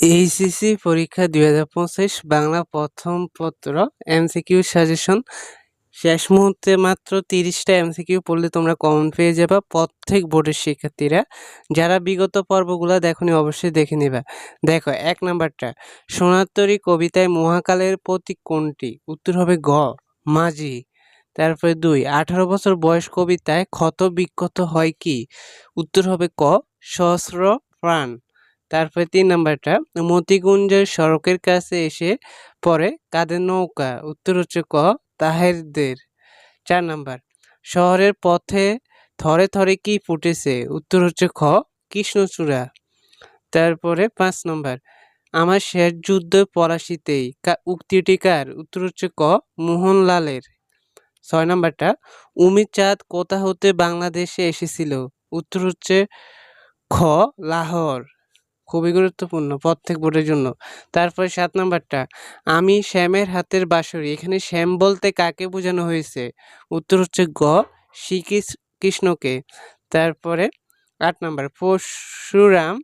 HSC পরীক্ষা দুই হাজার পঁচিশ, বাংলা প্রথম পত্র এমসিকিউ সাজেশন শেষ মুহূর্তে মাত্র তিরিশটা এমসিকিউ পড়লে তোমরা কমন পেয়ে যাবা প্রত্যেক বোর্ডের শিক্ষার্থীরা। যারা বিগত পর্বগুলো দেখনি অবশ্যই দেখে নেবা। দেখো, এক নাম্বারটা সোনাত্তরী কবিতায় মহাকালের প্রতীক কোনটি? উত্তর হবে গ মাঝি। তারপরে দুই, আঠারো বছর বয়স কবিতায় ক্ষত বিক্ষত হয় কি? উত্তর হবে ক, সহস্র প্রাণ। তারপরে তিন নাম্বারটা, মতিগুঞ্জের সড়কের কাছে এসে পরে কাদের নৌকা, উত্তর হচ্ছে ক, তাহেরদের। চার নাম্বার, শহরের পথে থরে থরে কি ফুটেছে? উত্তর হচ্ছে খ, কৃষ্ণচূড়া। তারপরে পাঁচ নম্বর, আমার শেষ যুদ্ধ পলাশিতেই উক্তিটি কার? উত্তর হচ্ছে ক, মোহনলালের। ছয় নম্বরটা উমি চাঁদ কোথা হতে বাংলাদেশে এসেছিল? উত্তর হচ্ছে খ, লাহোর। খুবই গুরুত্বপূর্ণ প্রত্যেক বোর্ডের জন্য। তারপরে সাত নাম্বারটা, আমি শ্যামের হাতের বাঁশরি এখানে শ্যাম বলতে কাকে বোঝানো হয়েছে? উত্তর হচ্ছে গ, শ্রীকৃষ্ণকে। তারপরে আট নাম্বার, পরশুরাম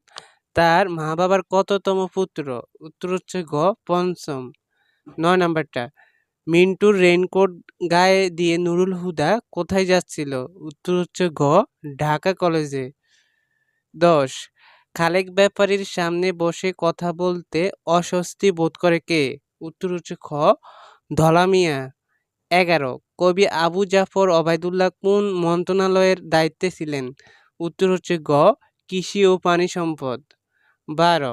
তার মা বাবার কততম পুত্র? উত্তর হচ্ছে গ, পঞ্চম। নয় নাম্বারটা, মিন্টুর রেইনকোট গায়ে দিয়ে নুরুল হুদা কোথায় যাচ্ছিল? উত্তর হচ্ছে গ, ঢাকা কলেজে। দশ খালেক ব্যাপারীর সামনে বসে কথা বলতে অস্বস্তি বোধ করে কে? উত্তর হচ্ছে খ ধলামিয়া এগারো, কবি আবু জাফর অবায়দুল্লাহ কোন মন্ত্রণালয়ের দায়িত্বে ছিলেন? উত্তর হচ্ছে গ, কৃষি ও পানি সম্পদ। বারো,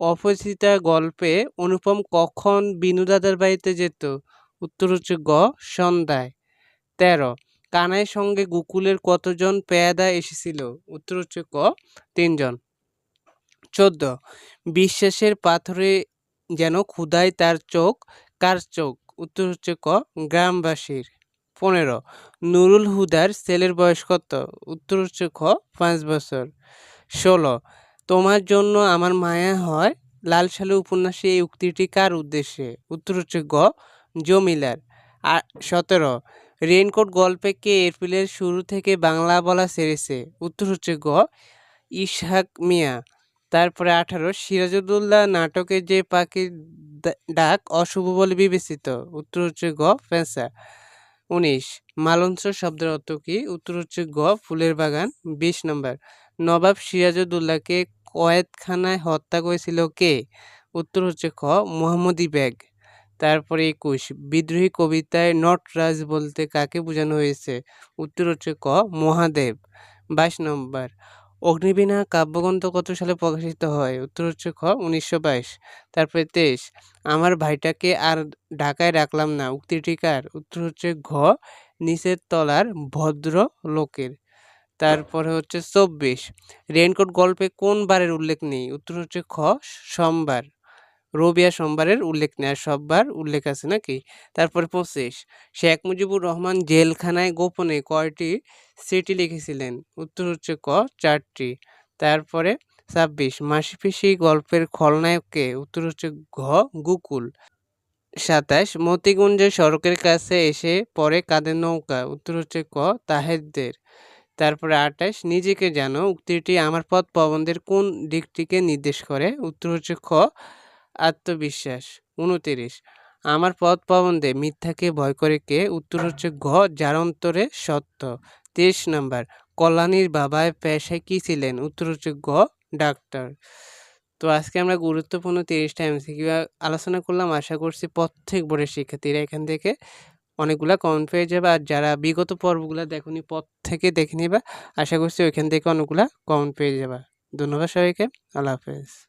অপরিচিতা গল্পে অনুপম কখন বিনুদাদার বাড়িতে যেত? উত্তর হচ্ছে গ, সন্ধ্যায়। তেরো, কানাইয়ের সঙ্গে গোকুলের কতজন পেয়াদা এসেছিল? উত্তর হচ্ছে ক, তিনজন। চোদ্দ। বিশ্বাসের পাথরে যেন ক্ষুদায় তার চোখ, কার চোখ? উত্তর হচ্ছে ক, গ্রামবাসীর। পনেরো, নুরুল হুদার ছেলের বয়স কত? উত্তর হচ্ছে খ, পাঁচ বছর। ষোলো, তোমার জন্য আমার মায়া হয়? লাল সালু উপন্যাসে এই উক্তিটি কার উদ্দেশ্যে? উত্তর হচ্ছে গ, জমিলার। আর সতেরো, রেইনকোট গল্পে কে এপ্রিলের শুরু থেকে বাংলা বলা সেরেছে? উত্তর হচ্ছে গ ইসহাক মিয়া। তারপরে আঠারো সিরাজউদ্দৌল্লা নাটকে যে পাখির ডাক অশুভ বলে বিবেচিত, উত্তর হচ্ছে গ পেঁচা উনিশ মালঞ্চ শব্দের অর্থ কি? উত্তর হচ্ছে গ, ফুলের বাগান। বিশ নম্বর, নবাব সিরাজউদ্দৌলাকে কয়েদখানায় হত্যা করেছিল কে? উত্তর হচ্ছে খ, মোহাম্মদী ব্যাগ তারপরে একুশ, বিদ্রোহী কবিতায় নটরাজ বলতে কাকে বোঝানো হয়েছে? উত্তর হচ্ছে ক, মহাদেব। বাইশ নম্বর অগ্নিবীণা কাব্যগ্রন্থ কত সালে প্রকাশিত হয়? উত্তর হচ্ছে খ, উনিশশো বাইশ। তারপরে তেইশ, আমার ভাইটাকে আর ঢাকায় রাখলাম না, উক্তিটি কার? উত্তর হচ্ছে ঘ, নিচের তলার ভদ্র লোকের। তারপরে হচ্ছে চব্বিশ রেনকোট গল্পে কোন বারের উল্লেখ নেই? উত্তর হচ্ছে খ সোমবার। রবি আর সোমবারের উল্লেখ আর সববার উল্লেখ আছে নাকি? তারপরে পঁচিশ, শেখ মুজিবুর রহমান জেলখানায় গোপনে কয়টি সিটি লিখেছিলেন? উত্তর হচ্ছে ক, চারটি। তারপরে ছাব্বিশ, মাসিপিসি গল্পের খলনায়ককে, উত্তর হচ্ছে ঘ, গুকুল। সাতাশ, মতিগুঞ্জের সড়কের কাছে এসে পরে কাদের নৌকা, উত্তর হচ্ছে ক, তাহেরদের। তারপরে আঠাশ, নিজেকে জানো, উক্তিটি আমার পথ প্রবন্ধের কোন দিকটিকে নির্দেশ করে? উত্তর হচ্ছে খ আত্মবিশ্বাস। উনতিরিশ। আমার পথ প্রবন্ধে মিথ্যাকে ভয় করে কে? উত্তর হচ্ছে ঘ, যার অন্তরে সত্য। তেইশ নাম্বার, কল্যাণীর বাবায় পেশায় কী ছিলেন? উত্তর হচ্ছে গ ডাক্তার। তো আজকে আমরা গুরুত্বপূর্ণ তিরিশটা এমসিকিউ আলোচনা করলাম। আশা করছি প্রত্যেক বোর্ডের শিক্ষার্থীরা এখান থেকে অনেকগুলা কমেন্ট পেয়ে যাবে। আর যারা বিগত পর্বগুলো দেখুনি, পথ থেকে দেখে নিবা। আশা করছি ওইখান থেকে অনেকগুলা কমেন্ট পেয়ে যাবা। ধন্যবাদ সবাইকে। আল্লাহ হাফেজ।